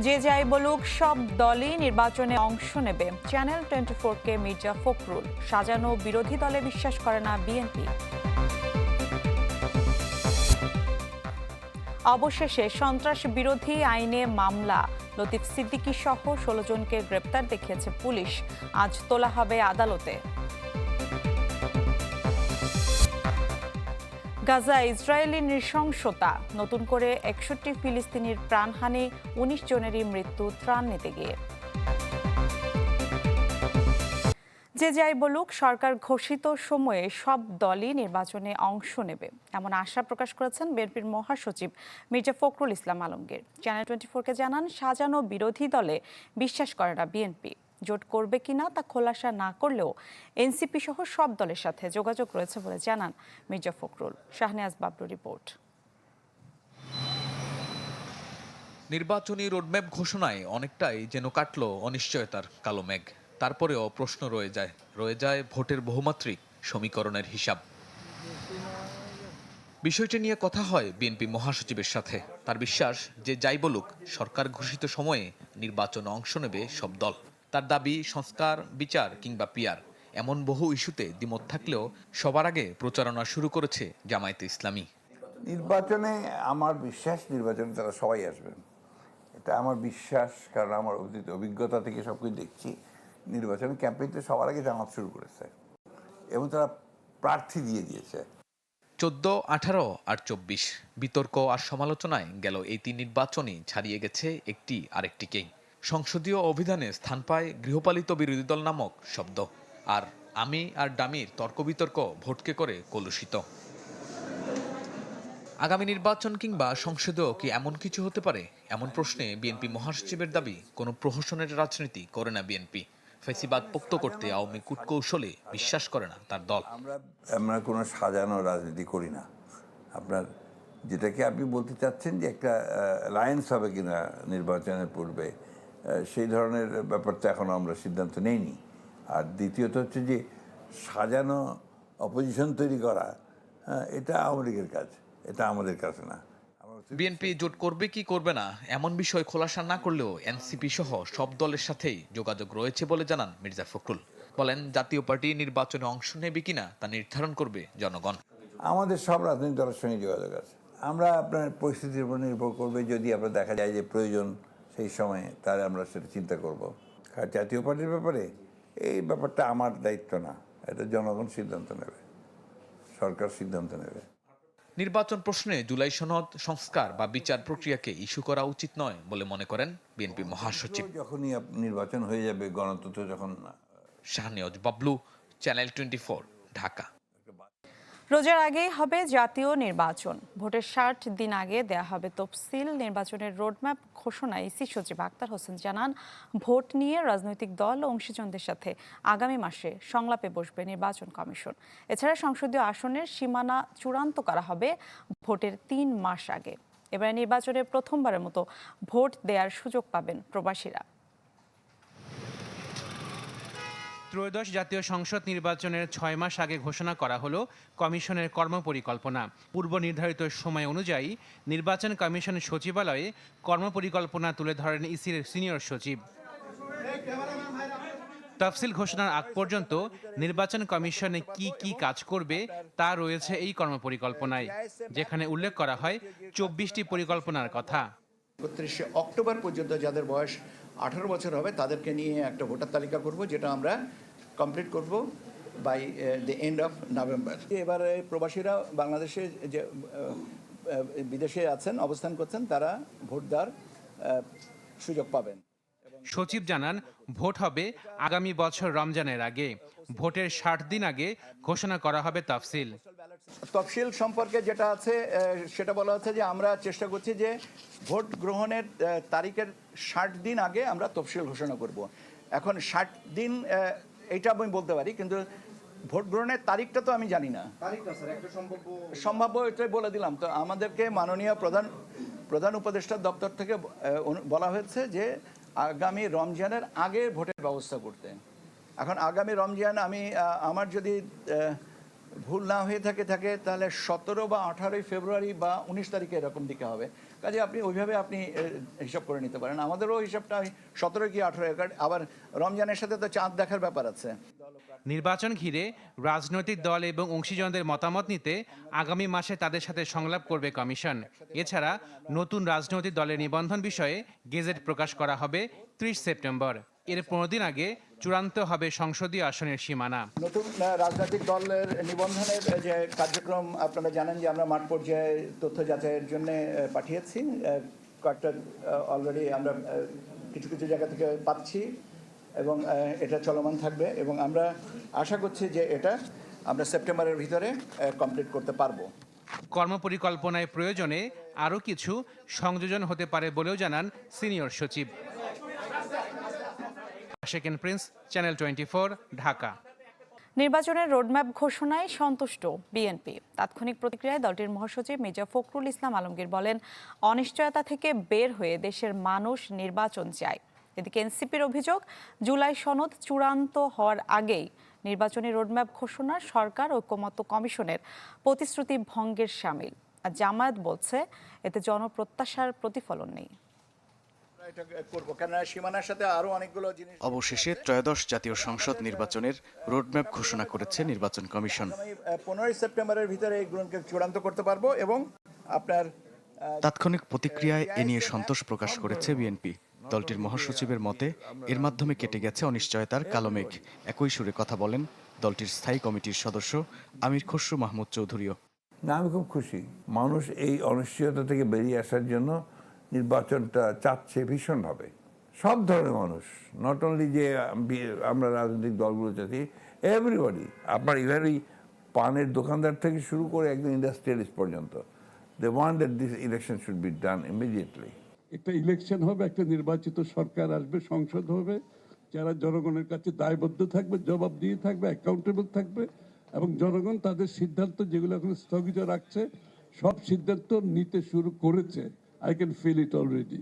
যে যাই বলুক, সব দলই নির্বাচনে অংশ নেবে। চ্যানেল টোয়েন্টি কে মির্জা ফখরুল। সাজানো বিরোধী দলে বিশ্বাস করে না বিএনপি। অবশেষে সন্ত্রাস বিরোধী আইনে মামলা। লতিফ সিদ্দিকী সহ ষোলো জনকে গ্রেপ্তার দেখিয়েছে পুলিশ। আজ তোলা হবে আদালতে। গাজা, ইসরায়েলি নৃশংসতা। নতুন করে একষট্টি ফিলিস্তিনির প্রাণহানি, উনিশ জনেরই মৃত্যু ত্রাণ নিতে গিয়ে। যে যাই বলুক, সরকার ঘোষিত সময়ে সব দলই নির্বাচনে অংশ নেবে, এমন আশা প্রকাশ করেছেন বিএনপির মহাসচিব মির্জা ফখরুল ইসলাম আলমগীর। চ্যানেল টোয়েন্টি ফোরকে জানান, সাজানো বিরোধী দলে বিশ্বাস করে না বিএনপি। জোট করবে কিনা তা খোলাসা না করলেও এনসিপি সহ সব দলের সাথে যোগাযোগ রয়েছে বলে জানান মির্জা ফখরুল। শাহনেয়াজ বাবলু রিপোর্ট। নির্বাচনী রোডম্যাপ ঘোষণায় অনেকটাই যেন কাটল অনিশ্চয়তার কালো মেঘ। তারপরেও প্রশ্ন রয়ে যায় রয়ে যায় ভোটের বহুমাত্রিক সমীকরণের হিসাব। বিষয়টি নিয়ে কথা হয় বিএনপি মহাসচিবের সাথে। তার বিশ্বাস, যে যাই বলুক, সরকার ঘোষিত সময়ে নির্বাচনে অংশ নেবে সব দল। তার দাবি সংস্কার বিচার কিংবা পিয়ার এমন বহু ইস্যুতে দ্বিমত থাকলেও সবার আগে প্রচারণা শুরু করেছে জামায়াতে ইসলামী। নির্বাচনে আমার বিশ্বাস নির্বাচনে তারা সবাই আসবেন এটা আমার বিশ্বাস কারণ আমার অতীত অভিজ্ঞতা থেকে সব কিছু দেখছি। নির্বাচনে ক্যাম্পেইনটা সবার আগে জামাত শুরু করেছে এবং তারা প্রার্থী দিয়ে দিয়েছে। চোদ্দ আঠারো আর চব্বিশ বিতর্ক আর সমালোচনায় গেল এই তিন নির্বাচনই ছাড়িয়ে গেছে একটি আরেকটিকেই সংসদীয় অভিধানে স্থান পায় গৃহপালিত বিরোধী দল নামক শব্দ। আর আমি আর ডামির তর্ক বিতর্ক ভোটকে করে কলুষিত। আগামী নির্বাচন কিংবা সংসদেও কি এমন কিছু হতে পারে? এমন প্রশ্নে বিএনপি মহাসচিবের দাবি, কোনো প্রহসনের রাজনীতি করে না বিএনপি। ফেসিবাদ পোক্ত করতে আওয়ামী কূটকৌশলে বিশ্বাস করে না তার দল। আমরা আমরা কোনো সাজানো রাজনীতি করি না। আপনার যেটাকে আপনি বলতে চাচ্ছেন যে একটা লায়েন্স হবে কিনা নির্বাচনের পূর্বে সেই ধরনের ব্যাপারটা এখনও আমরা সিদ্ধান্ত নেইনি। আর দ্বিতীয়ত হচ্ছে যে সাজানো অপোজিশন তৈরি করা হ্যাঁ, এটা আওয়ামী লীগের কাজ এটা আমাদের কাছে না। বিএনপি জোট করবে কি করবে না এমন বিষয় খোলাসা না করলেও এনসিপি সহ সব দলের সাথেই যোগাযোগ রয়েছে বলে জানান মির্জা ফখরুল। বলেন জাতীয় পার্টি নির্বাচনে অংশ নেবে কিনা তা নির্ধারণ করবে জনগণ। আমাদের সব রাজনৈতিক দলের সঙ্গে যোগাযোগ আছে। আমরা আপনার পরিস্থিতির উপর নির্ভর করবে যদি আপনার দেখা যায় যে প্রয়োজন সেই সময়ে তাহলে আমরা সেটা চিন্তা করব। আর জাতীয় পার্টির ব্যাপারে এই ব্যাপারটা আমার দায়িত্ব না এটা জনগণ সিদ্ধান্ত নেবে সরকার সিদ্ধান্ত নেবে। নির্বাচন প্রশ্নে জুলাই সনদ সংস্কার বা বিচার প্রক্রিয়াকে ইস্যু করা উচিত নয় বলে মনে করেন বিএনপি মহাসচিব। যখনই নির্বাচন হয়ে যাবে গণতন্ত্র যখন শাহনিয়জ বাবলু চ্যানেল টোয়েন্টি ঢাকা। রোজার আগেই হবে জাতীয় নির্বাচন। ভোটের ষাট দিন আগে দেয়া হবে তফসিল। নির্বাচনের রোডম্যাপ ঘোষণা ইসি সচিব আক্তার হোসেন জানান, ভোট নিয়ে রাজনৈতিক দল ও অংশীজনদের সাথে আগামী মাসে সংলাপে বসবে নির্বাচন কমিশন। এছাড়া সংসদীয় আসনের সীমানা চূড়ান্ত করা হবে ভোটের তিন মাস আগে। এবারে নির্বাচনে প্রথমবারের মতো ভোট দেওয়ার সুযোগ পাবেন প্রবাসীরা। ত্রয়োদশ জাতীয় সংসদ নির্বাচনের ছয় মাস আগে ঘোষণা করা হলো কমিশনের কর্মপরিকল্পনা। পূর্ব নির্ধারিত সময় অনুযায়ী নির্বাচন কমিশন সচিবালয়ে কর্মপরিকল্পনা তুলে ধরেন ইসির সিনিয়র সচিব। তফসিল ঘোষণার আগ পর্যন্ত নির্বাচন কমিশনে কি কি কাজ করবে তা রয়েছে এই কর্মপরিকল্পনায়, যেখানে উল্লেখ করা হয় চব্বিশটি পরিকল্পনার কথা। একত্রিশে অক্টোবর পর্যন্ত যাদের বয়স আঠারো বছর হবে তাদেরকে নিয়ে একটা ভোটার তালিকা করব, যেটা আমরা কমপ্লিট করব by the end of November এবারে প্রবাসীরা বাংলাদেশে যে বিদেশে আছেন অবস্থান করছেন তারা ভোট দেওয়ার সুযোগ পাবেন। সচিব জানান ভোট হবে আগামী বছর রমজানের আগে। ভোটের ষাট দিন আগে ঘোষণা করা হবে তফসিল। তফসিল সম্পর্কে যেটা আছে সেটা বলা হচ্ছে যে আমরা চেষ্টা করছি যে ভোট গ্রহণের তারিখের ষাট দিন আগে আমরা তফসিল ঘোষণা করব। এখন ষাট দিন এইটা আমি বলতে পারি কিন্তু ভোট গ্রহণের তারিখটা তো আমি জানি না। সম্ভাব্য এটাই বলে দিলাম। তো আমাদেরকে মাননীয় প্রধান প্রধান উপদেষ্টা দপ্তর থেকে বলা হয়েছে যে আগামী রমজানের আগে ভোটের ব্যবস্থা করতে। এখন আগামী রমজান আমি আমার যদি ভুল না হয়ে থাকে থাকে তাহলে সতেরো বা আঠারোই ফেব্রুয়ারি বা উনিশ তারিখে এরকম দিকে হবে। কাজে আপনি ওইভাবে আপনি হিসাব করে নিতে পারেন। আমাদেরও হিসাবটা সতেরো কি আঠারো আবার রমজানের সাথে তো চাঁদ দেখার ব্যাপার আছে। নির্বাচন ঘিরে রাজনৈতিক দল এবং অংশীজনদের মতামত নিতে আগামী মাসে তাদের সাথে সংলাপ করবে কমিশন। এছাড়া নতুন রাজনৈতিক দলের নিবন্ধন বিষয়ে গেজেট প্রকাশ করা হবে ত্রিশ সেপ্টেম্বর। এর পনেরো দিন আগে চূড়ান্ত হবে সংসদীয় আসনের সীমানা। নতুন রাজনৈতিক দলের নিবন্ধনের যে কার্যক্রম আপনারা জানেন যে আমরা মাঠ পর্যায়ে তথ্য যাচাইয়ের জন্য পাঠিয়েছি। কয়েকটা অলরেডি আমরা কিছু কিছু জায়গা থেকে পাচ্ছি এবং এটা চলমান থাকবে এবং আমরা আশা করছি যে এটা আমরা সেপ্টেম্বরের ভিতরে কমপ্লিট করতে পারব। কর্মপরিকল্পনায় প্রয়োজনে আরও কিছু সংযোজন হতে পারে বলেও জানান সিনিয়র সচিব। Second prince, channel twenty Dhaka. নির্বাচনের রোডম্যাপ ঘোষণায় সন্তুষ্ট বিএনপি। তাৎক্ষণিক প্রতিক্রিয়ায় দলটির মহাসচিব মির্জা ফখরুল ইসলাম আলমগীর বলেন, অনিশ্চয়তা থেকে বের হয়ে দেশের মানুষ নির্বাচন চায়। এদিকে এনসিপির অভিযোগ, জুলাই সনদ চূড়ান্ত হওয়ার আগেই নির্বাচনী রোডম্যাপ ঘোষণা সরকার ঐক্যমত্য কমিশনের প্রতিশ্রুতি ভঙ্গের সামিল। আর জামায়াত বলছে, এতে জনপ্রত্যাশার প্রতিফলন নেই। অবশেষে ত্রয়োদশ জাতীয় সংসদ নির্বাচনের রোডম্যাপ ঘোষণা করেছে নির্বাচন কমিশন। পনেরোই সেপ্টেম্বরের ভিতরে এইগুলোকে চূড়ান্ত করতে পারব এবং আপনার তাৎক্ষণিক প্রতিক্রিয়ায় এ নিয়ে সন্তোষ প্রকাশ করেছে বিএনপি। দলটির মহাসচিবের মতে এর মাধ্যমে কেটে গেছে অনিশ্চয়তার কালো মেঘ। একই সুরে কথা বলেন দলটির স্থায়ী কমিটির সদস্য আমির খসরু মাহমুদ চৌধুরীও। না আমি খুব খুশি। মানুষ এই অনিশ্চয়তা থেকে বেরিয়ে আসার জন্য নির্বাচনটা চাচ্ছে ভীষণভাবে সব ধরনের মানুষ নট অনলি যে আমরা রাজনৈতিক দলগুলো চাচ্ছি এভরিবডি আপনার ইভেন পানের দোকানদার থেকে শুরু করে একদম ইন্ডাস্ট্রিয়ালিস্ট পর্যন্ত they want that this election should be done immediately একটা ইলেকশন হবে, একটা নির্বাচিত সরকার আসবে, সংসদ হবে, যারা জনগণের কাছে দায়বদ্ধ থাকবে জবাব দিয়ে থাকবে অ্যাকাউন্টেবল থাকবে, এবং জনগণ তাদের সিদ্ধান্ত যেগুলো এখন স্থগিত রাখছে, সব সিদ্ধান্ত নিতে শুরু করেছে। I can feel it already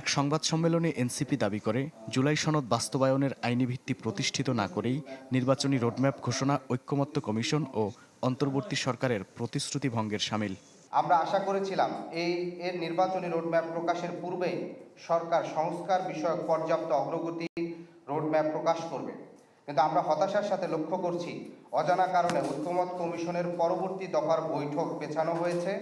এক সংবাদ সম্মেলনে এনসিপি দাবি করে জুলাই সনদ বাস্তবায়নের আইনি ভিত্তি প্রতিষ্ঠিত না করেই নির্বাচনী রোডম্যাপ ঘোষণা ঐক্যমত্য কমিশন ও অন্তর্বর্তী সরকারের প্রতিশ্রুতি ভঙ্গের সামিল। আমরা আশা করেছিলাম এই এর নির্বাচনী রোডম্যাপ প্রকাশের পূর্বেই সরকার সংস্কার বিষয়ক পর্যাপ্ত অগ্রগতি রোডম্যাপ প্রকাশ করবে। কিন্তু আমরা হতাশার সাথে লক্ষ্য করছি অজানা কারণে ঐক্যমত কমিশনের পরবর্তী দফার বৈঠক পেছানো হয়েছে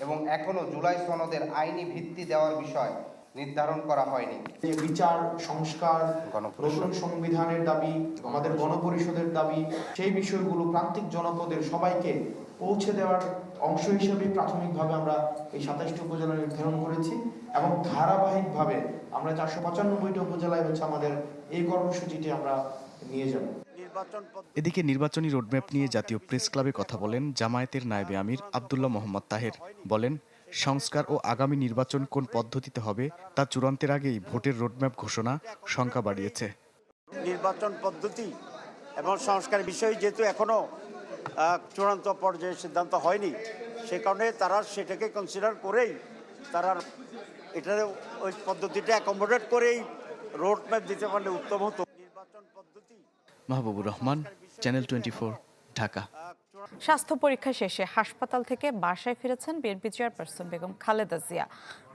এবং এখনও জুলাই সনদের আইনি ভিত্তি দেওয়ার বিষয় নির্ধারণ করা হয়নি বিচার সংস্কার। নতুন সংবিধানের দাবি আমাদের গণপরিষদের দাবি সেই বিষয়গুলো প্রান্তিক জনপদের সবাইকে পৌঁছে দেওয়ার অংশ হিসেবে প্রাথমিকভাবে আমরা এই সাতাশটি উপজেলা নির্ধারণ করেছি এবং ধারাবাহিকভাবে আমরা চারশো পঁচানব্বইটি উপজেলায় হচ্ছে আমাদের এই কর্মসূচিটি আমরা নিয়ে যাব। এদিকে নির্বাচনী রোডম্যাপ নিয়ে জাতীয় প্রেস ক্লাবে কথা বলেন জামায়াতের নায়েবে আমির আবদুল্লাহ মোহাম্মদ তাহের। বলেন সংস্কার ও আগামী নির্বাচন কোন পদ্ধতিতে হবে তা চূড়ান্তের আগেই ভোটের রোডম্যাপ ঘোষণা শঙ্কা বাড়িয়েছে। নির্বাচন পদ্ধতি এবং সংস্কার বিষয় যেহেতু এখনও চূড়ান্ত পর্যায়ে সিদ্ধান্ত হয়নি সে কারণে তারা সেটাকে কনসিডার করেই তারা এটা ওই পদ্ধতিটা অ্যাকোমোডেট করেই রোড ম্যাপ দিতে পারলে উত্তম হতো। Mahbubur Rahman channel twenty Dhaka. স্বাস্থ্য পরীক্ষা শেষে হাসপাতাল থেকে বাসায় ফিরেছেন বিএনপি চেয়ারপারসন বেগম খালেদা জিয়া।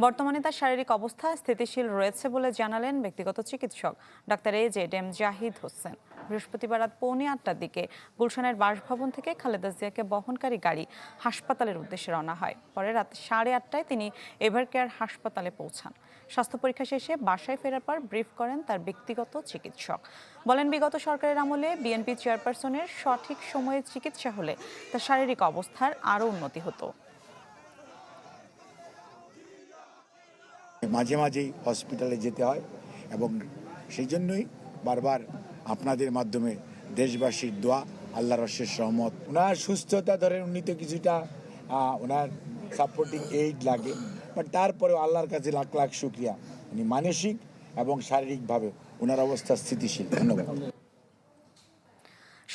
বর্তমানে তার শারীরিক অবস্থা স্থিতিশীল রয়েছে বলে জানালেন ব্যক্তিগত চিকিৎসক doctor A Z M Zahid Hossain. বৃহস্পতিবার রাত পৌনে আটটার দিকে গুলশানের বাসভবন থেকে খালেদা জিয়াকে বহনকারী গাড়ি হাসপাতালের উদ্দেশ্যে রওনা হয়। পরে রাত সাড়ে আটটায় তিনি এভার কেয়ার হাসপাতালে পৌঁছান। স্বাস্থ্য পরীক্ষা শেষে বাসায় ফেরার পর ব্রিফ করেন তার ব্যক্তিগত চিকিৎসক। বলেন, বিগত সরকারের আমলে বিএনপি চেয়ারপারসনের সঠিক সময়ে চিকিৎসা হলে তার শারীরিক অবস্থার আরও উন্নতি হতো। মাঝে মাঝেই হসপিটালে যেতে হয় এবং সেই জন্যই বারবার আপনাদের মাধ্যমে দেশবাসীর দোয়া আল্লাহ রশের সহমত ওনার সুস্থতা ধরেন উনি তো কিছুটা ওনার সাপোর্টিং এইড লাগে বাট তারপরেও আল্লাহর কাছে লাখ লাখ শুক্রিয়া। উনি মানসিক এবং শারীরিকভাবে ওনার অবস্থা স্থিতিশীল। ধন্যবাদ।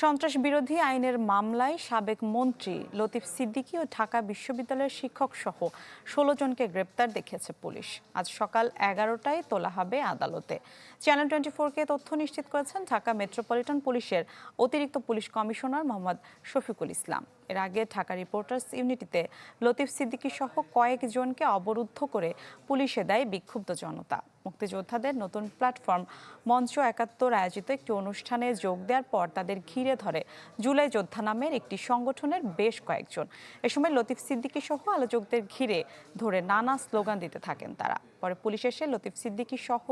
সন্ত্রাস বিরোধী আইনের মামলায় সাবেক মন্ত্রী লতিফ সিদ্দিকী ও ঢাকা বিশ্ববিদ্যালয়ের শিক্ষক সহ ষোলো জনকে গ্রেপ্তার দেখিয়েছে পুলিশ। আজ সকাল এগারোটায় তোলা হবে আদালতে। চ্যানেল টোয়েন্টি ফোরকে তথ্য নিশ্চিত করেছেন ঢাকা মেট্রোপলিটন পুলিশের অতিরিক্ত পুলিশ কমিশনার মোহাম্মদ শফিকুল ইসলাম। এর আগে ঢাকা রিপোর্টার্স ইউনিটিতে লতিফ সিদ্দিকী সহ কয়েকজনকে অবরুদ্ধ করে পুলিশে দেয় বিক্ষুব্ধ জনতা। মুক্তিযোদ্ধাদের নতুন প্ল্যাটফর্ম মঞ্চ একাত্তর আয়োজিত একটি অনুষ্ঠানে যোগ দেওয়ার পর তাদের ঘিরে ধরে জুলাই যোদ্ধা নামের একটি সংগঠনের বেশ কয়েকজন। এ সময় লতিফ সিদ্দিকী সহ আলোচকদের ঘিরে ধরে নানা স্লোগান দিতে থাকেন তারা। পরে পুলিশ এসে লতিফ সিদ্দিকী সহ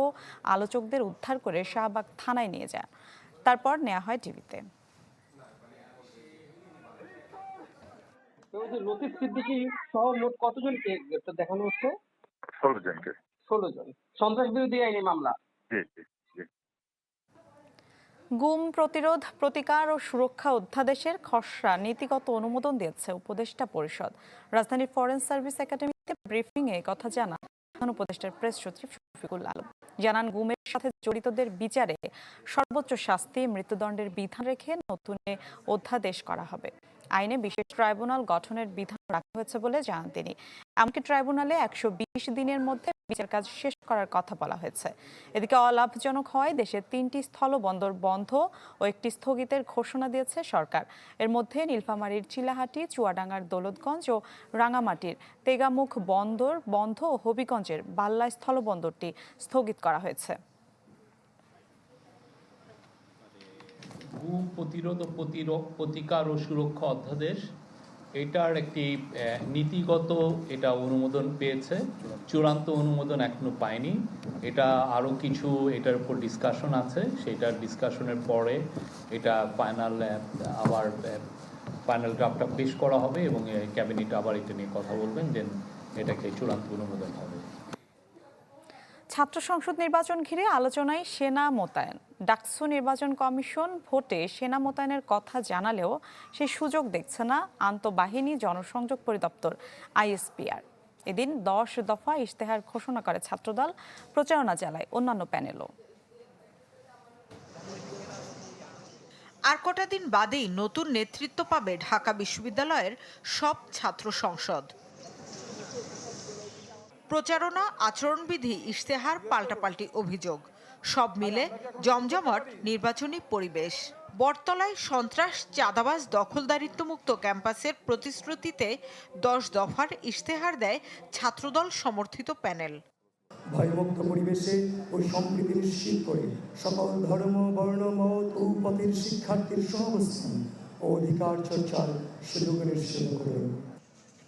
আলোচকদের উদ্ধার করে শাহবাগ থানায় নিয়ে যায় তারপর নেওয়া হয় টিভিতে। ওই যে লতিফ সিদ্দিকী সহ মোট কতজনকে গ্রেপ্তার দেখানো হচ্ছে? ষোলো জনকে। ষোলো জন। সন্ত্রাস বিরোধী আইনি মামলা। জি জি জি। গুম প্রতিরোধ প্রতিকার ও সুরক্ষা অধ্যাদেশের খসড়া নীতিগত অনুমোদন দিয়েছে উপদেষ্টা পরিষদ। রাজধানীর ফরেন সার্ভিস একাডেমিতে ব্রিফিংয়ে কথা জানান প্রধান উপদেষ্টার প্রেস সচিব শফিকুল আলম। জানান গুমের সাথে জড়িতদের বিচারে সর্বোচ্চ শাস্তি মৃত্যুদণ্ডের বিধান রেখে নতুন অধ্যাদেশ করা হবে। আইনে বিশেষ ট্রাইব্যুনাল গঠনের বিধান রাখা হয়েছে বলে জানান তিনি। এমনকি ট্রাইব্যুনালে একশো বিশ দিনের মধ্যে বিচার কাজ শেষ করার কথা বলা হয়েছে। এদিকে অলাভজনক হয় দেশের তিনটি স্থলবন্দর বন্ধ ও একটি স্থগিতের ঘোষণা দিয়েছে সরকার। এর মধ্যে নীলফামারীর চিলাহাটি, চুয়াডাঙ্গার দৌলতগঞ্জ ও রাঙামাটির তেগামুখ বন্দর বন্ধ ও হবিগঞ্জের বাল্লা স্থলবন্দরটি স্থগিত করা হয়েছে। গুম প্রতিরোধ ও প্রতিরোধ প্রতিকার ও সুরক্ষা অধ্যাদেশ। এটার একটি নীতিগত এটা অনুমোদন পেয়েছে। চূড়ান্ত অনুমোদন এখনও পায়নি। এটা আরও কিছু এটার উপর ডিসকাশন আছে। সেটার ডিসকাশনের পরে এটা ফাইনাল আবার ফাইনাল ড্রাফটটা পেশ করা হবে এবং ক্যাবিনেট আবার এটা নিয়ে কথা বলবেন দেন এটাকে চূড়ান্ত অনুমোদন হবে। ছাত্র সংসদ নির্বাচন ঘিরে আলোচনায় সেনা মোতায়েন। ডাকসু নির্বাচন কমিশন ভোটে সেনা মোতায়েনের কথা জানালেও সে সুযোগ দেখছে না আন্তঃবাহিনী জনসংযোগ পরিদপ্তর, আইএসপিআর। এদিন দশ দফা ইশতেহার ঘোষণা করে ছাত্রদল, প্রচারণা চালায় অন্যান্য প্যানেলও। আর কটা দিন বাদেই নতুন নেতৃত্ব পাবে ঢাকা বিশ্ববিদ্যালয়ের সব ছাত্র সংসদ। প্রচারণা, আচরণবিধি, ইশতেহার, পাল্টাপাল্টি অভিযোগ। সব মিলে জমজমট নির্বাচনী পরিবেশ। বটতলায় সন্ত্রাস, চাঁদাবাজ, দখলদারিত্বমুক্ত ক্যাম্পাসের প্রতিশ্রুতিতে দশ দফার ইশতেহার দেয় ছাত্রদল সমর্থিত প্যানেল। ভয়মুক্ত পরিবেশে ও সম্প্রীতি নিশ্চিত করে সকল ধর্ম, বর্ণ, মত ও পথের শিক্ষার্থীর সহাবস্থান ও অধিকার চর্চার সুযোগ নিশ্চিত করুন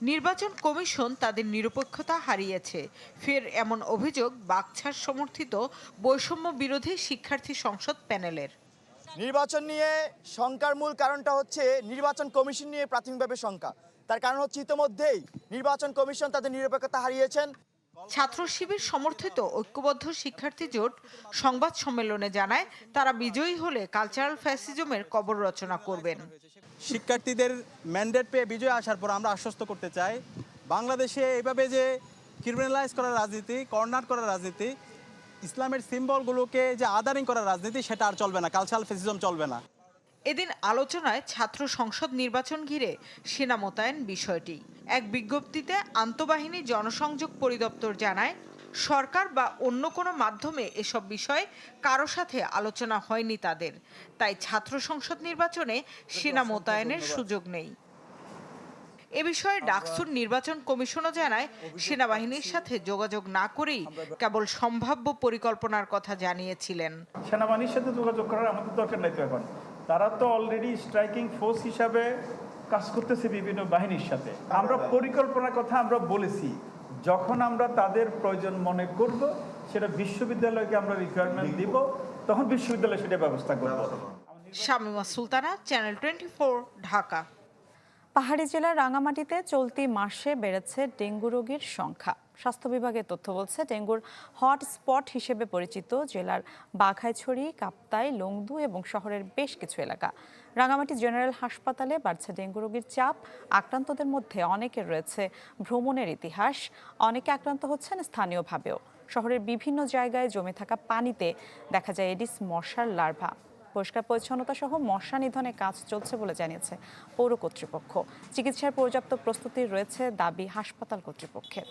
নির্বাচন কমিশন তাদের নিরপেক্ষতা হারিয়েছে। ফের এমন অভিযোগ বাকছার সমর্থিত বৈষম্য বিরোধী শিক্ষার্থী সংসদ প্যানেলের। নির্বাচন নিয়ে শঙ্কার মূল কারণটা হচ্ছে নির্বাচন কমিশন নিয়ে প্রাথমিকভাবে শঙ্কা। তার কারণ হচ্ছে ইতোমধ্যেই নির্বাচন কমিশন তাদের নিরপেক্ষতা হারিয়েছেন। ছাত্র শিবির সমর্থিত ঐক্যবদ্ধ শিক্ষার্থী জোট সংবাদ সম্মেলনে জানায় তারা বিজয়ী হলে কালচারাল ফ্যাসিজমের কবর রচনা করবেন। শিক্ষার্থীদের ম্যান্ডেট পেয়ে বিজয় আসার পর আমরা আশ্বস্ত করতে চাই। বাংলাদেশে এভাবে যে ক্রিমিনালাইজ করার রাজনীতি কর্নার করার রাজনীতি, ইসলামের সিম্বলগুলোকে যে আদারিং করার রাজনীতি, সেটা আর চলবে না। কালচারাল ফেসিজম চলবে না। এদিন আলোচনায় ছাত্র সংসদ নির্বাচন ঘিরে সেনা মোতায়েন বিষয়টি। এক বিজ্ঞপ্তিতে আন্তঃবাহিনী জনসংযোগ পরিদপ্তর জানায় সরকার বা অন্য কোনো মাধ্যমে এসব বিষয়ে কারও সাথে আলোচনা হয়নি তাদের। তাই ছাত্র সংসদ নির্বাচনে সেনা মোতায়েনের সুযোগ নেই। এ বিষয়ে ডাকসুর নির্বাচন কমিশনও জানায় সেনাবাহিনীর সাথে যোগাযোগ না করেই কেবল সম্ভাব্য পরিকল্পনার কথা জানিয়েছিলেন। সেনাবাহিনীর সাথে যোগাযোগ করার আমাদের দরকার নাই তো এখন। তারা তো অলরেডি স্ট্রাইকিং ফোর্স হিসাবে কাজ করতেছে বিভিন্ন বাহিনীর সাথে। আমরা পরিকল্পনার কথা আমরা বলেছি। যখন আমরা তাদের প্রয়োজন মনে করব সেটা বিশ্ববিদ্যালয়কে আমরা রিকোয়ারমেন্ট দিব। তখন বিশ্ববিদ্যালয় সেটা ব্যবস্থা করব। Shamima Sultana channel twenty Dhaka. পাহাড়ি জেলার রাঙামাটিতে চলতি মাসে বেড়েছে ডেঙ্গু রোগীর সংখ্যা। স্বাস্থ্য বিভাগের তথ্য বলছে ডেঙ্গুর হটস্পট হিসেবে পরিচিত জেলার বাঘাইছড়ি কাপ্তাই লংদু এবং শহরের বেশ কিছু এলাকা। রাঙামাটি জেনারেল হাসপাতালে বাড়ছে ডেঙ্গু রোগীর চাপ। আক্রান্তদের মধ্যে অনেকের রয়েছে ভ্রমণের ইতিহাস, অনেকে আক্রান্ত হচ্ছেন স্থানীয়ভাবেও। শহরের বিভিন্ন জায়গায় জমে থাকা পানিতে দেখা যায় এডিস মশার লার্ভা। পরিষ্কার পরিচ্ছন্নতা সহ মশা নিধনে কাজ চলছে বলে জানিয়েছে পৌর কর্তৃপক্ষ। চিকিৎসার পর্যাপ্ত প্রস্তুতি রয়েছে দাবি হাসপাতাল কর্তৃপক্ষের।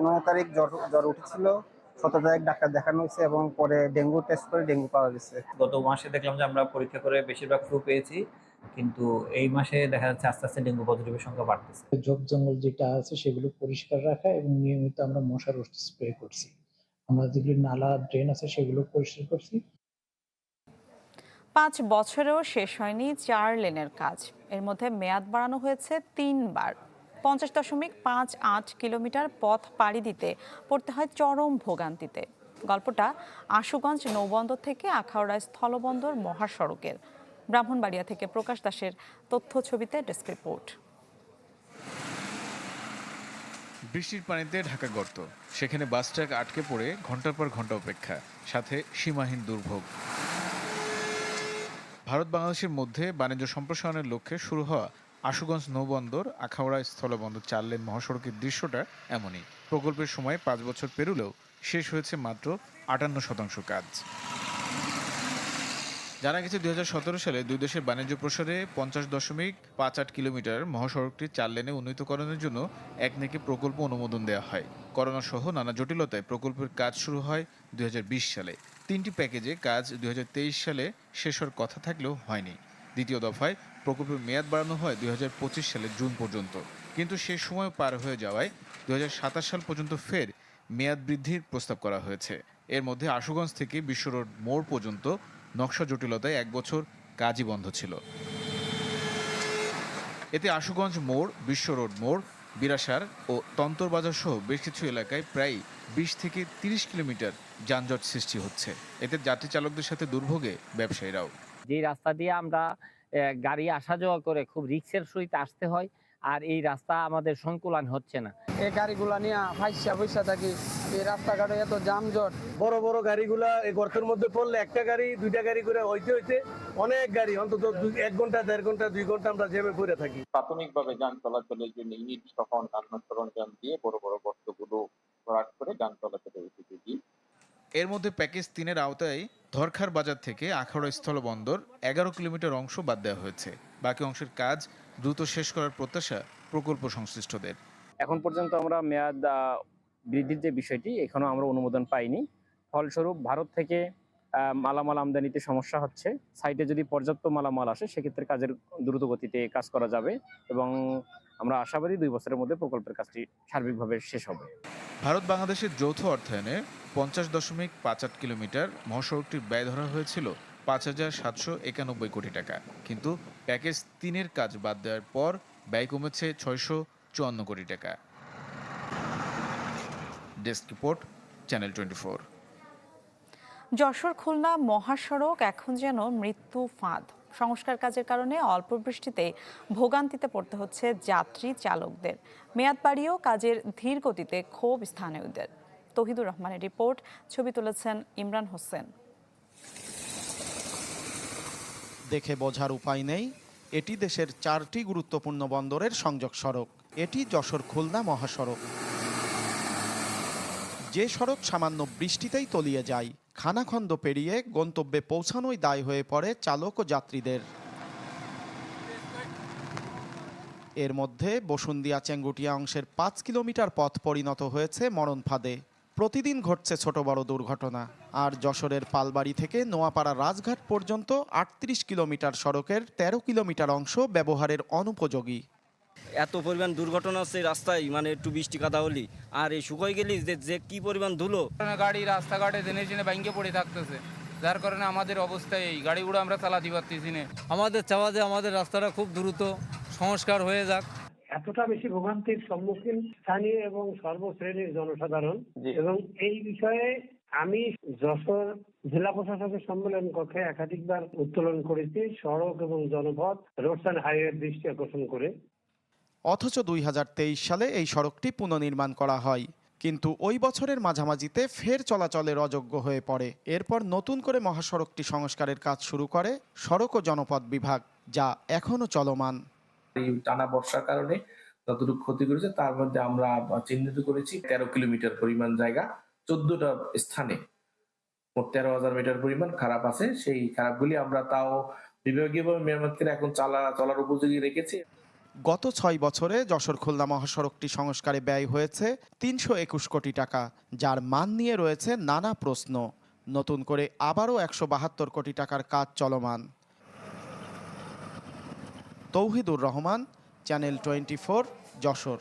পনেরো তারিখ জ্বর জ্বর উঠেছিল সতেরো তারিখ ডাক্তার দেখানো হয়েছে এবং পরে ডেঙ্গু টেস্ট করে ডেঙ্গু পাওয়া গেছে। গত মাসে দেখলাম যে আমরা পরীক্ষা করে বেশিরভাগ ফ্লু পেয়েছি কিন্তু এই মাসে দেখা যাচ্ছে আস্তে আস্তে ডেঙ্গু পজিটিভের সংখ্যা বাড়তেছে। ঝোপ জঙ্গল যেটা আছে সেগুলো পরিষ্কার রাখা এবং নিয়মিত আমরা মশার ওষুধ স্প্রে করছি। আমরা যেগুলি নালা ড্রেন আছে সেগুলো পরিষ্কার করছি। পাঁচ বছরেও শেষ হয়নি চার লেনের কাজ। এর মধ্যে মেয়াদ বাড়ানো হয়েছে তিনবার। পঞ্চাশ দশমিক পাঁচ আট কিলোমিটার পথ পাড়ি দিতে পড়তে হয় চরম ভোগান্তিতে। গল্পটা আশুগঞ্জ নৌবন্দর থেকে আখাউড়া স্থলবন্দর মহাসড়কের। ব্রাহ্মণবাড়িয়া থেকে প্রকাশ দাসের তথ্য ছবিতে ডেস্ক রিপোর্ট। বৃষ্টির পানিতে ঢাকা গর্ত। সেখানে বাস ট্রাক আটকে পড়ে ঘণ্টার পর ঘণ্টা অপেক্ষা। সাথে সীমাহীন দুর্ভোগ। ভারত বাংলাদেশের মধ্যে বাণিজ্য সম্প্রসারণের লক্ষ্যে শুরু হওয়া আশুগঞ্জ নৌবন্দর, আখাউড়া স্থলবন্দর চার লেন মহাসড়কের দৃশ্যটা এমনই। প্রকল্পের সময় পাঁচ বছর পেরুলেও শেষ হয়েছে মাত্র আটান্ন শতাংশ কাজ। জানা গেছে দুই হাজার সতেরো সালে দুই দেশের বাণিজ্য প্রসারে পঞ্চাশ দশমিক পাঁচ আট কিলোমিটার মহাসড়কটি চার লেনে উন্নীতকরণের জন্য এক নেকে প্রকল্প অনুমোদন দেওয়া হয়। করোনা সহ নানা জটিলতায় প্রকল্পের কাজ শুরু হয় দুই হাজার বিশ সালে। তিনটি প্যাকেজে কাজ দুই হাজার তেইশ সালে শেষ হওয়ার কথা থাকলেও হয়নি। দ্বিতীয় দফায় প্রকল্পের মেয়াদ বাড়ানো হয় দুই সালের জুন পর্যন্ত। কিন্তু সে সময় পার হয়ে যাওয়ায় দুই সাল পর্যন্ত ফের মেয়াদ বৃদ্ধির প্রস্তাব করা হয়েছে। এর মধ্যে আশুগঞ্জ থেকে বিশ্ব রোড মোড় পর্যন্ত নকশা জটিলতায় এক বছর কাজই বন্ধ ছিল। এতে আশুগঞ্জ মোড়, বিশ্ব রোড মোড় বিরাসার ও তন্তরবাজার সহ বেশ কিছু এলাকায় প্রায় বিশ থেকে তিরিশ কিলোমিটার যানজট সৃষ্টি হচ্ছে। এতে যাত্রী চালকদের সাথে দুর্ভোগে ব্যবসায়ীরাও। যে রাস্তা দিয়ে আমরা গাড়ি আসা যাওয়া করে খুব রিক্সের সহিত আসতে হয় আর এই রাস্তা আমাদের সংকুলান হচ্ছে না। এই গাড়িগুলা নিয়ে ফাইসা পয়সা থাকি এই রাস্তাঘাটে এত যানজট। বড় বড় গাড়িগুলা এই গর্তের মধ্যে পড়লে একটা গাড়ি দুইটা গাড়ি করে হইতে হইতে অনেক গাড়ি অন্তত এক ঘণ্টা দেড় ঘণ্টা দুই ঘণ্টা আমরা জেমে পড়ে থাকি। প্রাথমিকভাবে যান চলাচলের জন্য ইট সহ অন্যান্য সরঞ্জাম দিয়ে বড় বড় গর্তগুলো ভরাট করে যান চলাচলের উপযোগী এর মধ্যে প্যাকেজ তিনের আওতায় ধরখার বাজার থেকে আখাউড়া স্থলবন্দর এগারো কিলোমিটার অংশ বাদ দেওয়া হয়েছে। বাকি অংশের কাজ দ্রুত শেষ করার প্রত্যাশা প্রকল্প সংশ্লিষ্টদের। এখন পর্যন্ত আমরা মেয়াদ বৃদ্ধির যে বিষয়টি, এখনও আমরা অনুমোদন পাইনি। ফলস্বরূপ ভারত থেকে মালামাল আমদানিতে সমস্যা হচ্ছে। সাইটে যদি পর্যাপ্ত মালামাল আসে, সেক্ষেত্রে কাজের দ্রুত গতিতে কাজ করা যাবে এবং আমরা আশাবাদী দুই বছরের মধ্যে প্রকল্পের কাজটি সার্বিকভাবে শেষ হবে। ভারত বাংলাদেশের যৌথ অর্থায়নে পঞ্চাশ দশমিক পাঁচ আট কিলোমিটার মহাসড়কটির ব্যয় ধরা হয়েছিল পাঁচ হাজার সাতশো একানব্বই কোটি টাকা। কিন্তু প্যাকেজ তিনের কাজ বাদ দেওয়ার পর ব্যয় কমেছে ছয়শো চুয়ান্ন কোটি টাকা। Desk report channel twenty four. Jessore Khulna মহাসড়ক এখন যেন মৃত্যু ফাঁদ। সংস্কার কাজের কারণে অল্প বৃষ্টিতে ভোগান্তিতে পড়তে হচ্ছে যাত্রী চালকদের। মেয়াদ বাড়িয়েও কাজের ধীর গতিতে ক্ষোভ স্থানীয়দের। তহিদুর রহমানের রিপোর্ট, ছবি তুলেছেন ইমরান হোসেন। দেখে বোঝার উপায় নেই, এটি দেশের চারটি গুরুত্বপূর্ণ বন্দরের সংযোগ সড়ক। এটি যশোর খুলনা মহাসড়ক। যে সড়ক সামান্য বৃষ্টিতেই তলিয়ে যায়, খানাখন্দ পেরিয়ে গন্তব্যে পৌঁছানোই দায় হয়ে পড়ে চালক ও যাত্রীদের। এর মধ্যে বসুন্দিয়া চেঙ্গুটিয়া অংশের পাঁচ কিলোমিটার পথ পরিণত হয়েছে মরণ ফাঁদে। প্রতিদিন ঘটছে ছোট বড় দুর্ঘটনা। আর যশোরের পালবাড়ি থেকে নোয়াপাড়া রাজঘাট পর্যন্ত আটত্রিশ কিলোমিটার সড়কের ১৩ কিলোমিটার অংশ ব্যবহারের অনুপযোগী। এত পরিমাণ দুর্ঘটনা হচ্ছে রাস্তায় মানে একটু বৃষ্টি কাদা হলি। আর এই শুকাই গেলি যে যে কি পরিমাণ ধুলো। গাড়ি রাস্তাঘাটে জেনে জেনে ব্যাংকে পড়ে থাকতেছে। যার কারণে আমাদের অবস্থা এই গাড়িগুলো আমরা চালাতে পারতেছি না। আমাদের চাওয়া যে আমাদের রাস্তাটা খুব দ্রুত সংস্কার হয়ে যাক। এতটা বেশি ভোগান্তির সম্মুখীন স্থানীয় এবং সর্বশ্রেণীর জনসাধারণ এবং এই বিষয়ে আমি যশোর জেলা প্রশাসকের সম্মেলন কক্ষে একাধিকবার উত্তোলন করেছি সড়ক এবং জনপথ রোডস অ্যান্ড হাইওয়ে দৃষ্টি আকর্ষণ করে। অথচ দুই হাজার তেইশ সালে এই সড়কটি পুনর্নির্মাণ করা হয়। কিন্তু ওই বছরের মাঝামাঝিতে ফের চলাচলের অযোগ্য হয়ে পড়ে। এরপর নতুন করে মহাসড়কটি সংস্কারের কাজ শুরু করে সড়ক ও জনপথ বিভাগ, যা এখনও চলমান। এই টানা বর্ষার কারণে যতটুকু ক্ষতি করেছে, তার মধ্যে আমরা চিহ্নিত করেছি তেরো কিলোমিটার পরিমাণ জায়গা, চোদ্দটা স্থানে তেরো হাজার মিটার পরিমাণ খারাপ আছে। সেই খারাপগুলি আমরা তাও বিভাগীয়ভাবে মেরামত করে এখন চালা, চলার উপযোগী রেখেছি। গত ছয় বছরে যশোর খুলনা মহাসড়কটি সংস্কারে ব্যয় হয়েছে তিনশো একুশ কোটি টাকা, যার মান নিয়ে রয়েছে নানা প্রশ্ন। নতুন করে আবারও একশো বাহাত্তর কোটি টাকার কাজ চলমান। Tauhidur Rahman, channel twenty four, Jessore.